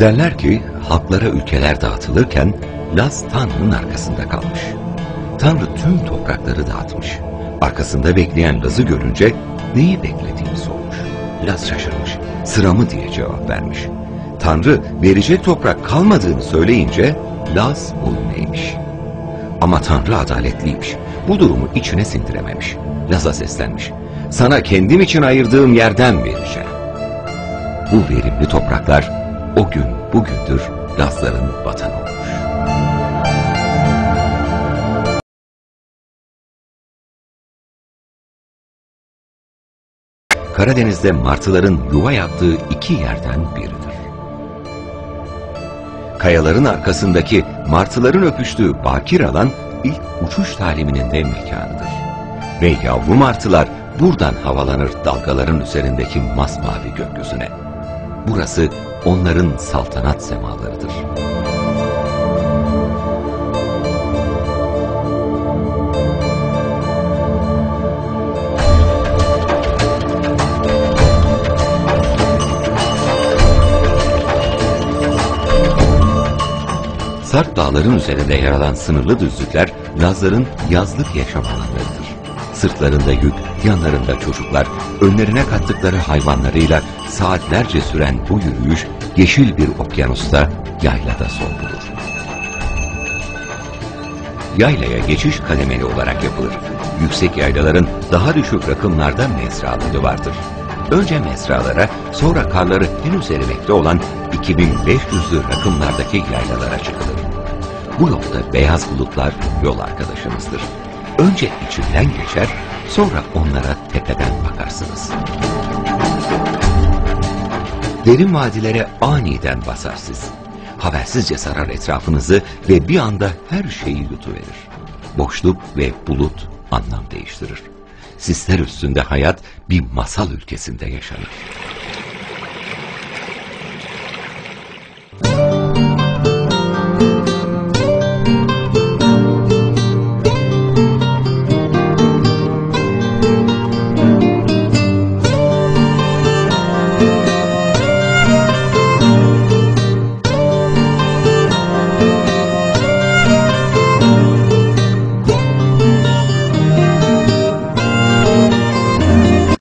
Derler ki halklara ülkeler dağıtılırken Laz Tanrı'nın arkasında kalmış. Tanrı tüm toprakları dağıtmış. Arkasında bekleyen Laz'ı görünce neyi beklediğini sormuş. Laz şaşırmış. Sıra mı diye cevap vermiş. Tanrı verecek toprak kalmadığını söyleyince Laz neymiş. Ama Tanrı adaletliymiş. Bu durumu içine sindirememiş. Laz'a seslenmiş. Sana kendim için ayırdığım yerden vereceğim. Bu verimli topraklar o gün bugündür Lazların vatanı olmuş. Karadeniz'de martıların yuva yaptığı iki yerden biridir. Kayaların arkasındaki martıların öpüştüğü bakir alan ilk uçuş taliminin de mekanıdır. Ve yavru martılar buradan havalanır dalgaların üzerindeki masmavi gökyüzüne. Burası onların saltanat semalarıdır. Sarp dağların üzerinde yer alan sınırlı düzlükler Lazların yazlık yaşam alanlarıdır. Sırtlarında yük, yanlarında çocuklar, önlerine kattıkları hayvanlarıyla saatlerce süren bu yürüyüş yeşil bir okyanusta yaylada son bulur. Yaylaya geçiş kademeli olarak yapılır. Yüksek yaylaların daha düşük rakımlarda mezraları vardır. Önce mezralara, sonra karları henüz erimekte olan 2500'lü rakımlardaki yaylalara çıkılır. Bu yolda beyaz bulutlar yol arkadaşınızdır. Önce içinden geçer, sonra onlara tepeden bakarsınız. Derin vadilere aniden basar siz. Habersizce sarar etrafınızı ve bir anda her şeyi yutuverir. Boşluk ve bulut anlam değiştirir. Sisler üstünde hayat bir masal ülkesinde yaşanır.